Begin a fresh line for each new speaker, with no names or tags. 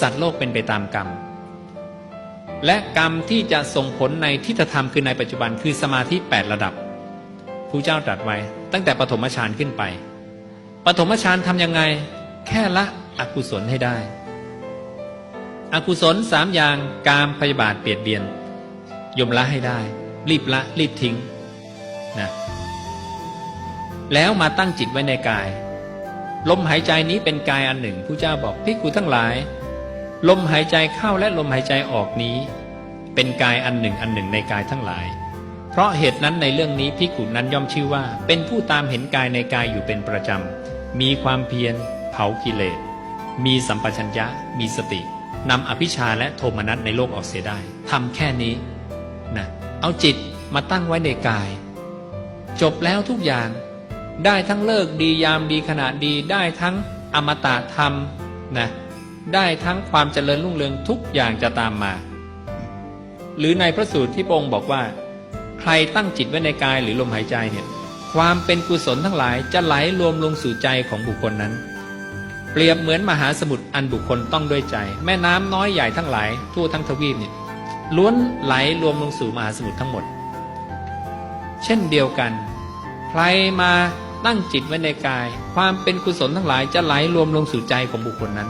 สัตว์โลกเป็นไปตามกรรม และกรรมที่จะส่งผลในทิฏฐธรรมคือในปัจจุบันคือสมาธิ 8 ระดับผู้เจ้าตรัสไว้ ตั้งแต่ปฐมฌานขึ้นไปปฐมฌานทำยังไง แค่ละอกุศลให้ได้ อกุศลสามอย่างกามพยาบาทเปียดเบียน ยมละให้ได้ รีบละรีบทิ้งนะแล้วมาตั้งจิตไว้ในกาย ลมหายใจนี้เป็นกายอันหนึ่งผู้เจ้าบอกพิกูทั้งหลาย ลมหายใจเข้าและลมหายใจออกนี้ เป็นกายอันหนึ่งอันหนึ่งในกายทั้งหลาย เพราะเหตุนั้นในเรื่องนี้พิกุนั้นย่อมชื่อว่า เป็นผู้ตามเห็นกายในกายอยู่เป็นประจำ มีความเพียร เผากิเลส มีสัมปชัญญะ มีสตินำอภิชาและโทมนัสในโลกออกเสียได้ทำแค่นี้นะเอาจิตมาตั้งไว้ในกาย จบแล้วทุกอย่าง ได้ทั้งเลิกดียามดีขณะดีได้ทั้งอมตะธรรมนะ ได้ทั้งความเจริญรุ่งเรืองทุกอย่างจะตามมา หรือในพระสูตรที่พระองค์บอกว่า ใครตั้งจิตไว้ในกายหรือลมหายใจเนี่ยความเป็นกุศลทั้งหลายจะไหลรวมลงสู่ใจของบุคคลนั้น เปรียบเหมือนมหาสมุทรอันบุคคลต้องด้วยใจ แม่น้ำน้อยใหญ่ทั้งหลายทั่วทั้งทวีปเนี่ยล้วนไหลรวมลงสู่มหาสมุทรทั้งหมด เช่นเดียวกัน ใครมาตั้งจิตไว้ในกาย ความเป็นกุศลทั้งหลายจะไหลรวมลงสู่ใจของบุคคลนั้น